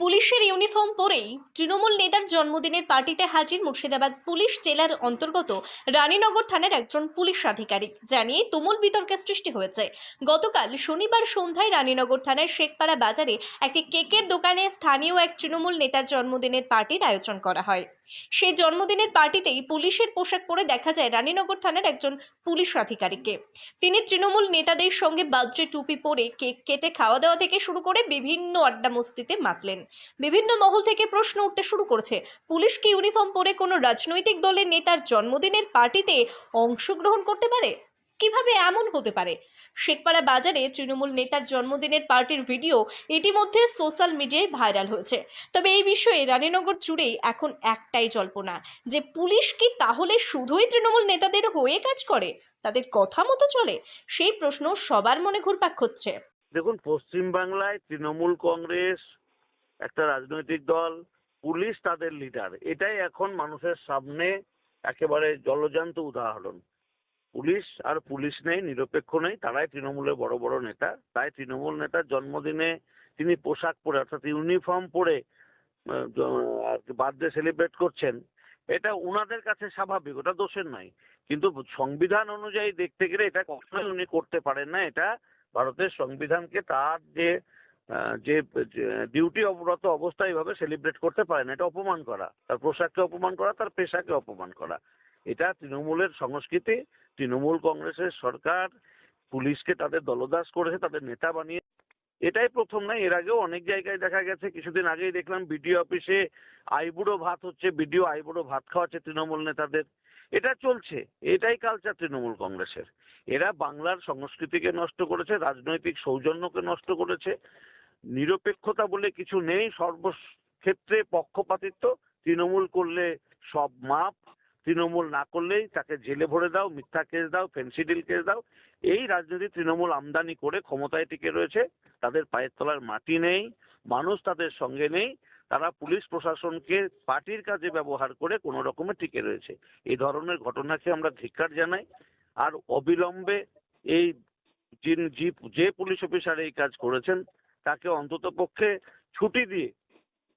পুলিশের ইউনিফর্ম পরেই তৃণমূল নেতার জন্মদিনের পার্টিতে হাজির মুর্শিদাবাদ পুলিশ জেলার অন্তর্গত রানীনগর থানার একজন পুলিশ আধিকারিক। জানিয়ে তুমুল বিতর্কের সৃষ্টি হয়েছে। গতকাল শনিবার সন্ধ্যায় রানীনগর থানার শেখপাড়া বাজারে একটি কেকের দোকানে স্থানীয় এক তৃণমূল নেতার জন্মদিনের পার্টির আয়োজন করা হয়। সেই জন্মদিনের পার্টিতেই পুলিশের পোশাক পরে দেখা যায় রানীনগর থানার একজন পুলিশ আধিকারিককে। তিনি তৃণমূল নেতাদের সঙ্গে বাদ্রে টুপি পরে কেক কেটে খাওয়া দাওয়া থেকে শুরু করে বিভিন্ন আড্ডা মস্তিতে মাতলেন। বিভিন্ন মহল থেকে প্রশ্ন উঠতে শুরু করেছে, পুলিশ কি ইউনিফর্ম পরে কোনো রাজনৈতিক দলের নেতার জন্মদিনের পার্টিতে অংশগ্রহণ করতে পারে? কীভাবে এমন হতে পারে? শেখপাড়া বাজারে তৃণমূল নেতার জন্মদিনের পার্টির ভিডিও ইতিমধ্যে সোশ্যাল মিডিয়ায় ভাইরাল হয়েছে। তবে এই বিষয়ে রানীনগর জুড়েই এখন একটাই জল্পনা, যে পুলিশ কি তাহলে শুধুই তৃণমূল নেতাদের হয়ে কাজ করে? তাদের কথা মতো চলে? সেই প্রশ্ন সবার মনে ঘুরপাক হচ্ছে দেখুন পশ্চিম বাংলায় তৃণমূল কংগ্রেস, একটা রাজনৈতিক দল, পুলিশ তাদের লিডার এটাই এখন মানুষের সামনে একেবারে জলজান্ত উদাহরণ। পুলিশ আর পুলিশ নেই, নিরপেক্ষ নেই, তারাই তৃণমূলের বড় বড় নেতা। তাই তৃণমূল নেতার জন্মদিনে তিনি পোশাক পরে, অর্থাৎ ইউনিফর্ম পরে বার্থডে সেলিব্রেট করছেন। এটা উনাদের কাছে স্বাভাবিক, ওটা দোষের নয়। কিন্তু সংবিধান অনুযায়ী দেখতে গেলে এটা কখনোই উনি করতে পারেন না। এটা ভারতের সংবিধানকে তার যে যে ডিউটি অবরত অবস্থায় এভাবে সেলিব্রেট করতে পারেন এটা অপমান করা, তার পোশাককে অপমান করা, তার পেশাকে অপমান করা। এটা তৃণমূলের সংস্কৃতি, তৃণমূল কংগ্রেসের সরকার, পুলিশকে তাদের দলদাস করেছে, তাদের নেতা বানিয়ে। এটাই প্রথম নয়, এর আগেও অনেক জায়গায় দেখা গেছে, কিছুদিন আগেই দেখলাম বিডিও অফিসে আইবুড়ো ভাত হচ্ছে, বিডিও আইবুড়ো ভাত খাওয়াচ্ছে তৃণমূল নেতাদের। এটা চলছে, এটাই কালচার তৃণমূল কংগ্রেসের। এরা বাংলার সংস্কৃতিকে নষ্ট করেছে, রাজনৈতিক সৌজন্যকে নষ্ট করেছে। নিরপেক্ষতা বলে কিছু নেই, সর্বক্ষেত্রে পক্ষপাতিত্ব। তৃণমূল করলে সব মাপ তৃণমূল না করলেই তাকে জেলে ভরে দাও, মিথ্যা কেস দাও, ফেন্সিডিল কেস দাও। এই রাজনীতি তৃণমূল আমদানি করে ক্ষমতায় টিকে রয়েছে। তাদের পায়ের তলার মাটি নেই, মানুষ তাদের সঙ্গে নেই। তারা পুলিশ প্রশাসনকে পার্টির কাজে ব্যবহার করে কোনো রকমে টিকে রয়েছে। এই ধরনের ঘটনাকে আমরা ধিক্কার জানাই। আর অবিলম্বে এই যে- যে পুলিশ অফিসার এই কাজ করেছেন, তাকে অন্তত পক্ষে ছুটি দিয়ে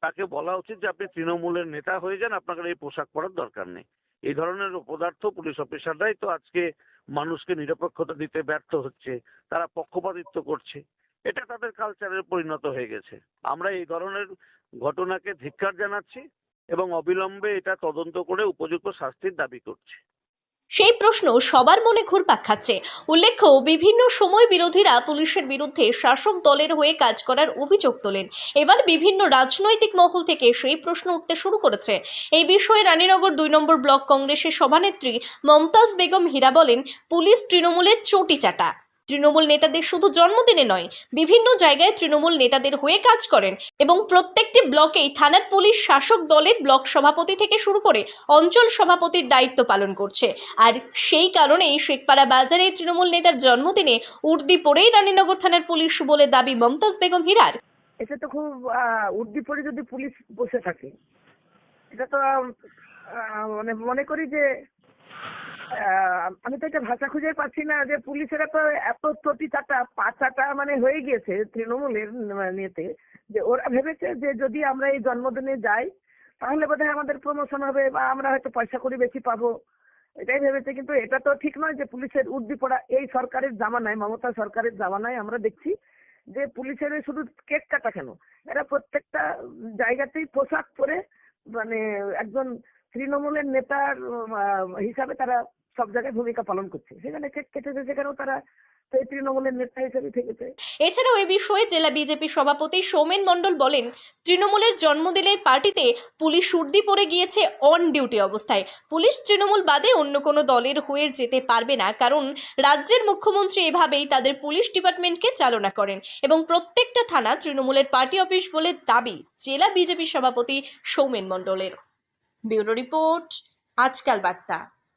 তাকে বলা উচিত যে আপনি তৃণমূলের নেতা হয়ে যান, আপনাকে এই পোশাক পরার দরকার নেই। এই ধরনের পদার্থ পুলিশ অফিসাররাই তো আজকে মানুষকে নিরপেক্ষতা দিতে ব্যর্থ হচ্ছে, তারা পক্ষপাতিত্ব করছে। এটা তাদের কালচারের পরিণত হয়ে গেছে। আমরা এই ধরনের ঘটনাকে ধিক্কার জানাচ্ছি এবং অবিলম্বে এটা তদন্ত করে উপযুক্ত শাস্তির দাবি করছি। সেই প্রশ্ন সবার মনে ঘুরপাক খাচ্ছে। উল্লেখ্য, বিভিন্ন সময় বিরোধীরা পুলিশের বিরুদ্ধে শাসক দলের হয়ে কাজ করার অভিযোগ তোলেন। এবার বিভিন্ন রাজনৈতিক মহল থেকে সেই প্রশ্ন উঠতে শুরু করেছে। এই বিষয়ে রানীনগর দুই নম্বর ব্লক কংগ্রেসের সভানেত্রী মমতাজ বেগম হীরা বলেন, পুলিশ তৃণমূলের চটি চাটা। তৃণমূল নেতাদের শুধু জন্মদিনে নয়, বিভিন্ন জায়গায় তৃণমূল নেতাদের হয়ে কাজ করেন এবং প্রত্যেকটি ব্লকেই থানার পুলিশ শাসক দলের ব্লক সভাপতি থেকে শুরু করে অঞ্চল সভাপতির দায়িত্ব পালন করছে। আর সেই কারণেই শেখপাড়া বাজারে তৃণমূল নেতার জন্মদিনে উর্দি পরেই রানীনগর থানার পুলিশ বলে দাবি মমতাজ বেগম হীরার। এটা তো খুব উর্দি পরে যদি পুলিশ বসে থাকে, এটা তো মানে মনে করি যে আমি তো একটা ভাষা খুঁজে পাচ্ছি না যে পুলিশেরা তো এত চটি চাটা পাচাটা মানে হয়ে গিয়েছে তৃণমূলের নিয়েতে যে ওরা ভেবেছে যে যদি আমরা এই জন্মদিনে যাই, তাহলে বোধহয় আমাদের প্রমোশন হবে বা আমরা হয়তো পয়সা করি বেশি পাবো। এটাই ভেবেছে, কিন্তু এটা তো ঠিক নয় যে পুলিশের উর্দি পড়া এই সরকারের জামানায়, মমতা সরকারের জামানায় আমরা দেখছি যে পুলিশের শুধু কেক কাটা কেন? এরা প্রত্যেকটা জায়গাতেই পোশাক পরে মানে একজন তৃণমূলের নেতার হিসাবে তারা সব জায়গায় ভূমিকা পালন করছে। সেখানে কেটেছে সেখানেও তারা? তৃণমূলের নেতা হিসেবে এছাড়াও এ বিষয়ে জেলা বিজেপি সভাপতি সৌমেন মণ্ডল বলেন, তৃণমূলের জন্মদিনের পার্টিতে পুলিশ উর্দি পরে গিয়েছে অন ডিউটি অবস্থায়। পুলিশ তৃণমূল বাদে অন্য কোনো দলের হয়ে যেতে পারবে না, কারণ রাজ্যের মুখ্যমন্ত্রী এভাবেই তাদের পুলিশ ডিপার্টমেন্টকে চালনা করেন এবং প্রত্যেকটা থানা তৃণমূলের পার্টি অফিস বলে দাবি জেলা বিজেপি সভাপতি সৌমেন মণ্ডলের। ব্যুরো রিপোর্ট আজকাল বার্তা।